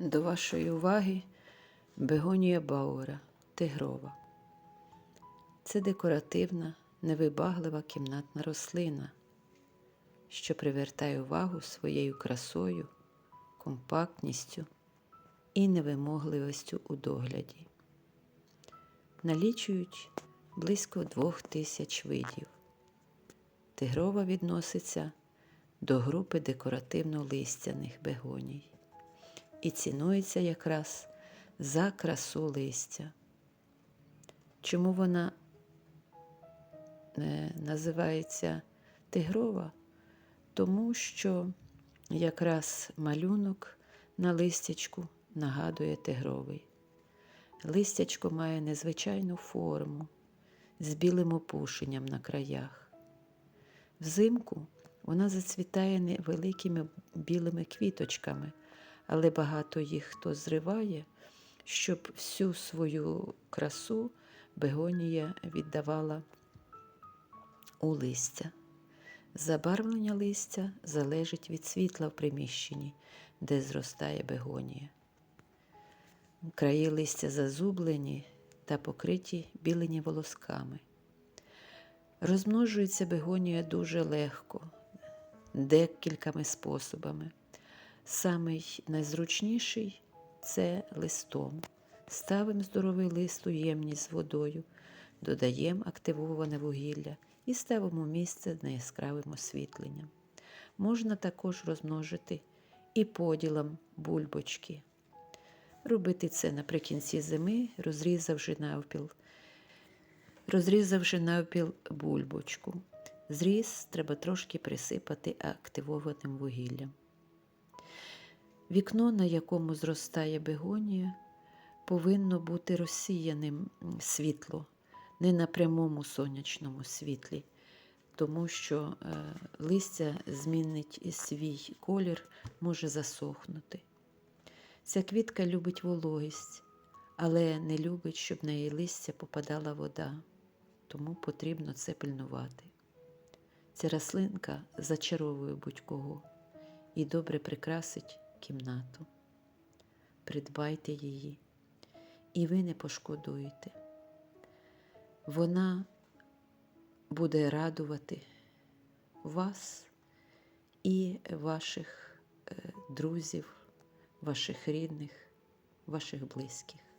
До вашої уваги бегонія Бауера тигрова. Це декоративна, невибаглива кімнатна рослина, що привертає увагу своєю красою, компактністю і невимогливістю у догляді. Налічують близько двох тисяч видів. Тигрова відноситься до групи декоративно-листяних бегоній і цінується якраз за красу листя. Чому вона е, називається тигрова? Тому що якраз малюнок на листячку нагадує тигровий. Листячко має незвичайну форму з білим опушенням на краях. Взимку вона зацвітає невеликими білими квіточками, але багато їх хто зриває, щоб всю свою красу бегонія віддавала у листя. Забарвлення листя залежить від світла в приміщенні, де зростає бегонія. Краї листя зазублені та покриті білені волосками. Розмножується бегонія дуже легко, декількома способами. Самий найзручніший це листом. Ставимо здоровий лист у ємність з водою, додаємо активоване вугілля і ставимо місце з неяскравим освітленням. Можна також розмножити і поділом бульбочки. Робити це наприкінці зими, розрізавши навпіл, розрізавши навпіл бульбочку. Зріз треба трошки присипати активованим вугіллям. Вікно, на якому зростає бегонія, повинно бути розсіяним світло, не на прямому сонячному світлі, тому що е, листя змінить свій колір, може засохнути. Ця квітка любить вологість, але не любить, щоб на її листя попадала вода, тому потрібно це пильнувати. Ця рослинка зачаровує будь-кого і добре прикрасить кімнату. Придбайте її, і ви не пошкодуєте. Вона буде радувати вас і ваших е, друзів, ваших рідних, ваших близьких.